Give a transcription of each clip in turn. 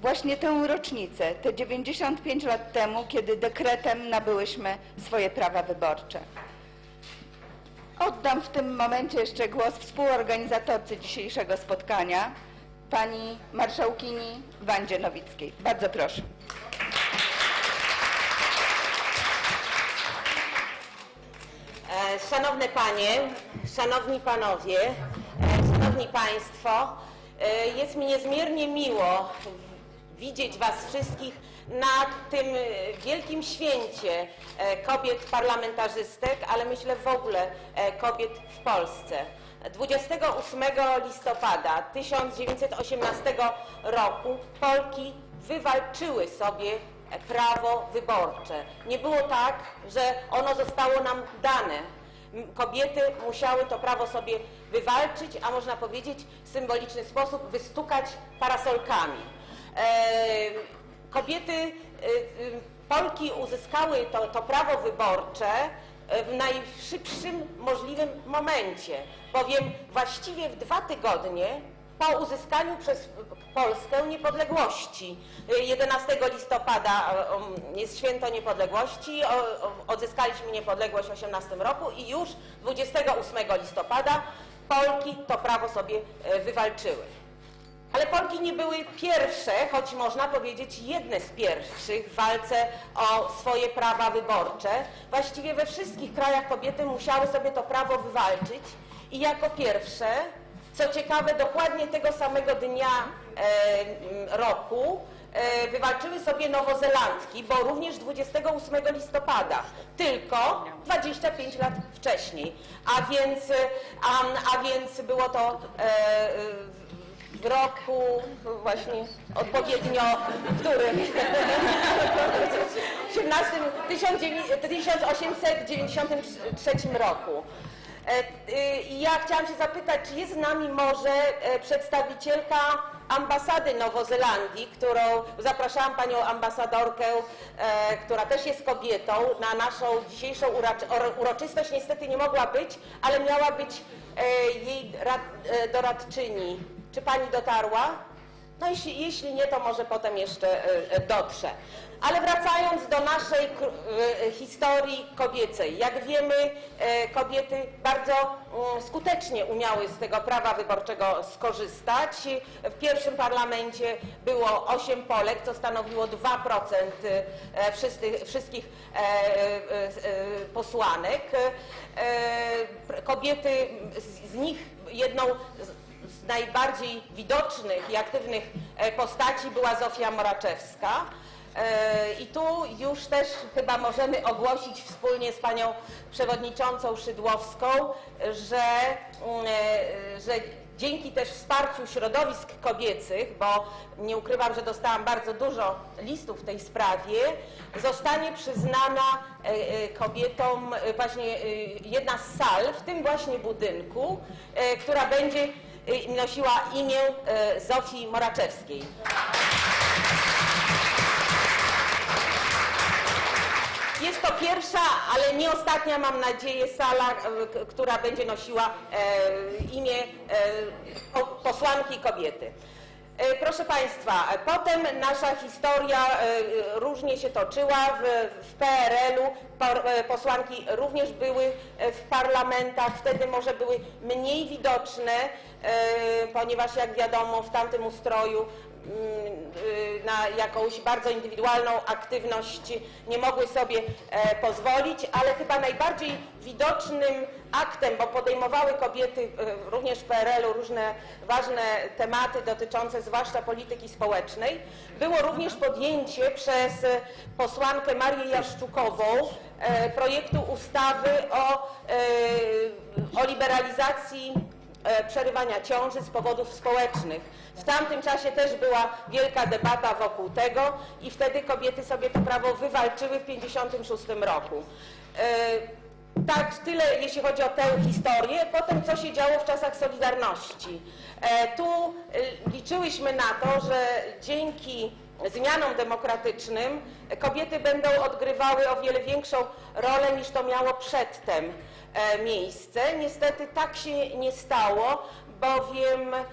właśnie tę rocznicę, te 95 lat temu, kiedy dekretem nabyłyśmy swoje prawa wyborcze. Oddam w tym momencie jeszcze głos współorganizatorce dzisiejszego spotkania, pani marszałkini Wandzie Nowickiej. Bardzo proszę. E, Szanowne Panie, Szanowni Panowie, e, Szanowni Państwo, jest mi niezmiernie miło widzieć Was wszystkich na tym e, wielkim święcie e, kobiet parlamentarzystek, ale myślę w ogóle e, kobiet w Polsce. 28 listopada 1918 roku Polki wywalczyły sobie prawo wyborcze. Nie było tak, że ono zostało nam dane. Kobiety musiały to prawo sobie wywalczyć, a można powiedzieć w symboliczny sposób wystukać parasolkami. E, kobiety, e, Polki uzyskały to, to prawo wyborcze e, w najszybszym możliwym momencie, bowiem właściwie w dwa tygodnie po uzyskaniu przez Polskę niepodległości. 11 listopada um, jest święto niepodległości, odzyskaliśmy niepodległość w 18 roku i już 28 listopada Polki to prawo sobie e, wywalczyły. Ale Polki nie były pierwsze, choć można powiedzieć jedne z pierwszych w walce o swoje prawa wyborcze. Właściwie we wszystkich krajach kobiety musiały sobie to prawo wywalczyć i jako pierwsze, co ciekawe, dokładnie tego samego dnia e, roku e, wywalczyły sobie Nowozelandki, bo również 28 listopada, tylko 25 lat wcześniej. A więc, a, a więc było to e, w roku właśnie odpowiednio, w którym? 18, 1893 roku. E, y, Ja chciałam się zapytać, czy jest z nami może e, przedstawicielka ambasady Nowozelandii, którą zapraszałam panią ambasadorkę, e, która też jest kobietą, na naszą dzisiejszą uroczystość. Niestety nie mogła być, ale miała być jej rad, doradczyni. Czy pani dotarła? No jeśli, jeśli nie, to może potem jeszcze e, e, dotrze. Ale wracając do naszej e, historii kobiecej. Jak wiemy, kobiety bardzo mm, skutecznie umiały z tego prawa wyborczego skorzystać. W pierwszym parlamencie było 8 Polek, co stanowiło 2% e, wszyscy- wszystkich e, posłanek. Kobiety, z nich jedną z- najbardziej widocznych i aktywnych e, postaci była Zofia Moraczewska. E, I tu już też chyba możemy ogłosić wspólnie z panią przewodniczącą Szydłowską, że, mm, e, że dzięki też wsparciu środowisk kobiecych, bo nie ukrywam, że dostałam bardzo dużo listów w tej sprawie, zostanie przyznana kobietom właśnie jedna z sal w tym właśnie budynku, która będzie nosiła imię e, Zofii Moraczewskiej. Jest to pierwsza, ale nie ostatnia, mam nadzieję, sala, k- która będzie nosiła e, imię e, po- posłanki kobiety. E, Proszę Państwa, potem nasza historia różnie się toczyła. W, w PRL-u posłanki również były e, w parlamentach, wtedy może były mniej widoczne, e, ponieważ jak wiadomo w tamtym ustroju mm, na jakąś bardzo indywidualną aktywność nie mogły sobie e, pozwolić, ale chyba najbardziej widocznym aktem, bo podejmowały kobiety e, również w PRL-u różne ważne tematy dotyczące zwłaszcza polityki społecznej, było również podjęcie przez e, posłankę Marię Jaszczukową e, projektu ustawy o, e, o liberalizacji e, przerywania ciąży z powodów społecznych. W tamtym czasie też była wielka debata wokół tego i wtedy kobiety sobie to prawo wywalczyły w 1956 roku. Tak, tyle jeśli chodzi o tę historię. Potem co się działo w czasach Solidarności. E, Tu e, liczyłyśmy na to, że dzięki zmianom demokratycznym kobiety będą odgrywały o wiele większą rolę niż to miało przedtem e, miejsce. Niestety tak się nie stało, bowiem e,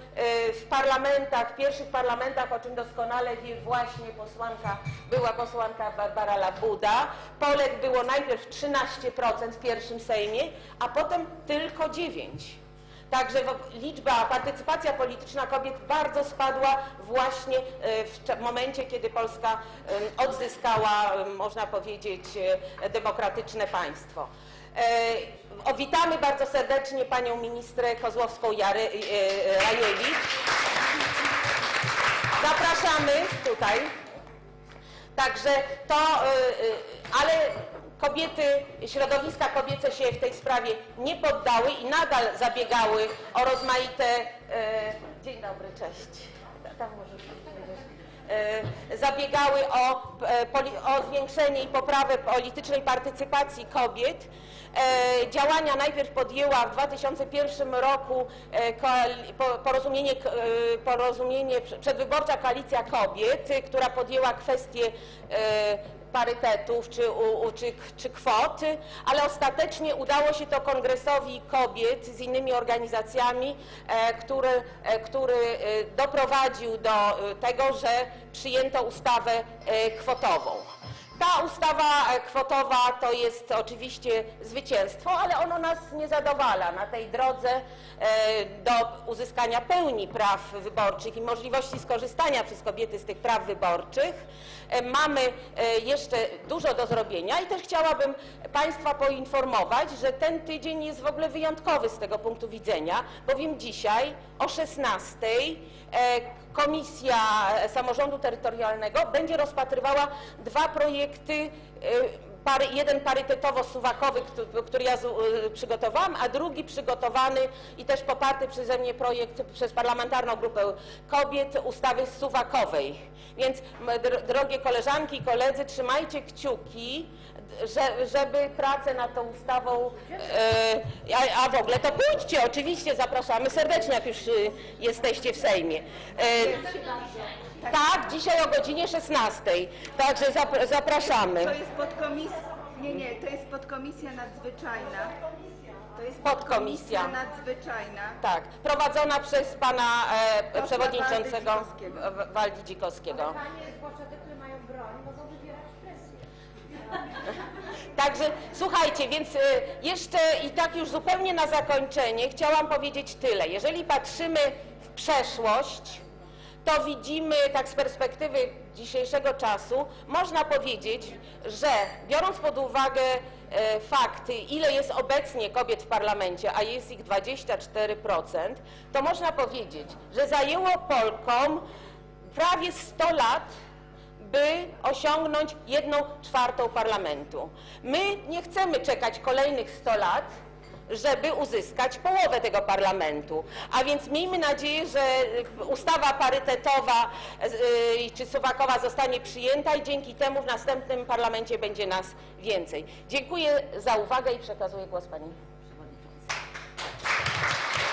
w parlamentach, w pierwszych parlamentach, o czym doskonale wie właśnie posłanka, była posłanka Barbara Labuda, Polek było najpierw 13% w pierwszym Sejmie, a potem tylko 9%. Także liczba, partycypacja polityczna kobiet bardzo spadła właśnie e, w momencie, kiedy Polska odzyskała, można powiedzieć, e, demokratyczne państwo. E, o, Witamy bardzo serdecznie panią ministrę Kozłowską-Rajewicz. Zapraszamy tutaj. Także to, y, ale kobiety, środowiska kobiece się w tej sprawie nie poddały i nadal zabiegały o rozmaite. Dzień dobry, cześć. Tam Zabiegały o, e, o zwiększenie i poprawę politycznej partycypacji kobiet. E, Działania najpierw podjęła w 2001 roku e, porozumienie, e, porozumienie prze- przedwyborcza koalicja kobiet, która podjęła kwestię e, parytetów czy, u, czy, czy kwot, ale ostatecznie udało się to Kongresowi Kobiet z innymi organizacjami, e, który, e, który e, doprowadził do tego, że przyjęto ustawę kwotową. Ta ustawa e, kwotowa to jest oczywiście zwycięstwo, ale ono nas nie zadowala na tej drodze e, do uzyskania pełni praw wyborczych i możliwości skorzystania przez kobiety z tych praw wyborczych. E, Mamy jeszcze dużo do zrobienia i też chciałabym Państwa poinformować, że ten tydzień jest w ogóle wyjątkowy z tego punktu widzenia, bowiem dzisiaj o 16 e, Komisja Samorządu Terytorialnego będzie rozpatrywała dwa projekty, y, pary, jeden parytetowo-suwakowy, któ- który ja y, przygotowałam, a drugi przygotowany i też poparty przeze mnie projekt przez Parlamentarną Grupę Kobiet ustawy suwakowej. Więc drogie koleżanki i koledzy, trzymajcie kciuki, że, żeby pracę nad tą ustawą, e, a, a w ogóle to pójdźcie, oczywiście zapraszamy serdecznie, jak już y, jesteście w Sejmie. E, tak, dzisiaj o godzinie 16. Także zap, zapraszamy. To jest podkomisja, nie, nie, to jest podkomisja nadzwyczajna. To jest Podkomisja. nadzwyczajna. Tak, prowadzona przez pana e, przewodniczącego Waldy Dzikowskiego. W- Waldy Dzikowskiego. Panie, zwłaszcza te, które mają broń, mogą. Także słuchajcie, więc y, jeszcze i tak już zupełnie na zakończenie chciałam powiedzieć tyle. Jeżeli patrzymy w przeszłość, to widzimy tak z perspektywy dzisiejszego czasu, można powiedzieć, że biorąc pod uwagę e, fakty, ile jest obecnie kobiet w parlamencie, a jest ich 24%, to można powiedzieć, że zajęło Polkom prawie 100 lat by osiągnąć jedną czwartą parlamentu. My nie chcemy czekać kolejnych 100 lat, żeby uzyskać połowę tego parlamentu. A więc miejmy nadzieję, że y, ustawa parytetowa y, czy suwakowa zostanie przyjęta i dzięki temu w następnym parlamencie będzie nas więcej. Dziękuję za uwagę i przekazuję głos pani